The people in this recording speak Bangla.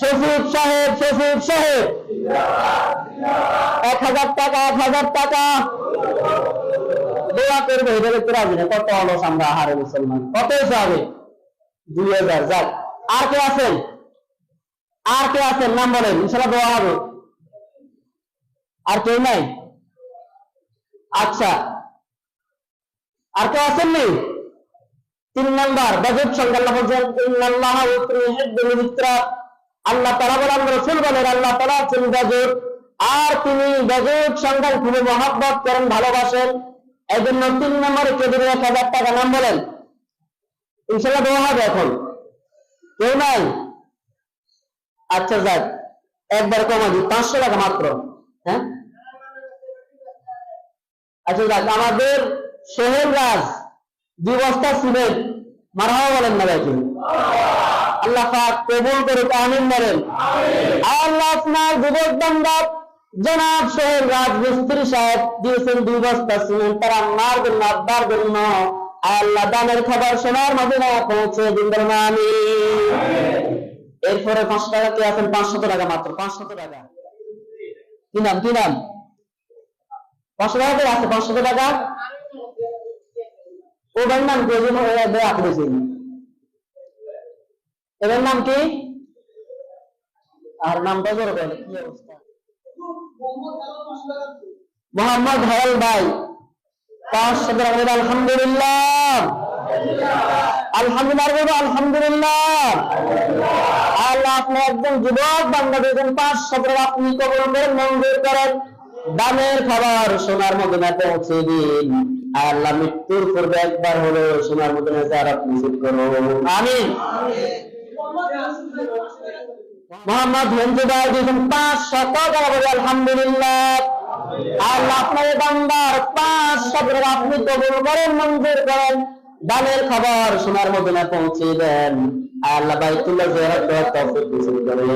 সচিব সাহেব সচিব সাহেব এক হাজার টাকা এক হাজার টাকা দোয়া করবে এটা দেখতে রাজি না কত অলস আমরা হারে মুসলমান কত হবে দুই হাজার যাক আর কে আছেন আর কে আছেন নাম বলেন ইনশাল্লাহ দোয়া হবে আর কেউ নাই আচ্ছা আর কেউ আছেন নেই তিন নাম্বার বাজেট সংখ্যা ইউহিব্বুল মিত্রা আল্লাহ তাআলা বলেন রাসূল বলেন, আল্লাহ তাআলা আছেন বাজেট। আর তিনি বাজেট সংখ্যা খুবই মহব্বত করেন, ভালোবাসেন। এই জন্য তিন নম্বরে দেবে এক হাজার টাকা নাম বলেন। ইনশাল্লাহ দেওয়া হবে এখন। কেউ নাই? আচ্ছা যাক। একবার কমা দিই, পাঁচশো টাকা মাত্র। হ্যাঁ? আচ্ছা যাক, আমাদের সোহেল রাজ, দুই বস্তা সিমেন্ট। মারহাবা বলেন না ভাই আল্লাহ পাক কবুল করুক, আমিন বলেন। আল্লাহ আপনার যুবক বান্ধব জনাব সোহেল রাজ মিস্ত্রি সাহেব দিয়েছেন দুই বস্তা সিমেন্ট, তারা আমার জন্য, আব্বার জন্য। আল্লাহ দানের খবর সোনার মদিনা পৌঁছে দিন বলেন, আমিন। এরপরে পাঁচশো টাকা কে আছেন? পাঁচশত টাকা মাত্র, পাঁচশত টাকা। কি নাম কি নাম? পাঁচশো টাকা করে আছে? পাঁচশত টাকা? ওটার নাম কি? ওই জন্য ওরা দেয়া করেছে এটার নাম কি? আর নামটা জোরে বলে, কি অবস্থা? মোহাম্মদ হেল ভাই টাকা করে আলহামদুলিল্লাহ। আলহামদুলিল্লাহ আলহামদুলিল্লাহ। আল্লাহ আপনি একজন যুবক বান্ধব দিয়েছেন পাঁচশো টাকা আপনি কবল করেন করেন দামের খাবার সোনার মদিনা পৌঁছে দিন। আল্লাহ মৃত্যুর পূর্বে একবার হলো সোনার মদিনা যার আপনি করুন। আমিন। মোহাম্মদ হেঞ্জু ভাই পাঁচ শত টাকা বলে আলহামদুলিল্লাহ। আল্লাহ আপনার বান্দার পাঁচ টাকা আপনি কবুল করেন, মঞ্জুর করেন। দানের খবর সোনার মদিনা পৌঁছে দেন। আল্লাহ বাইতুল্লাহ জিয়ারত তৌফিক নসিব করেন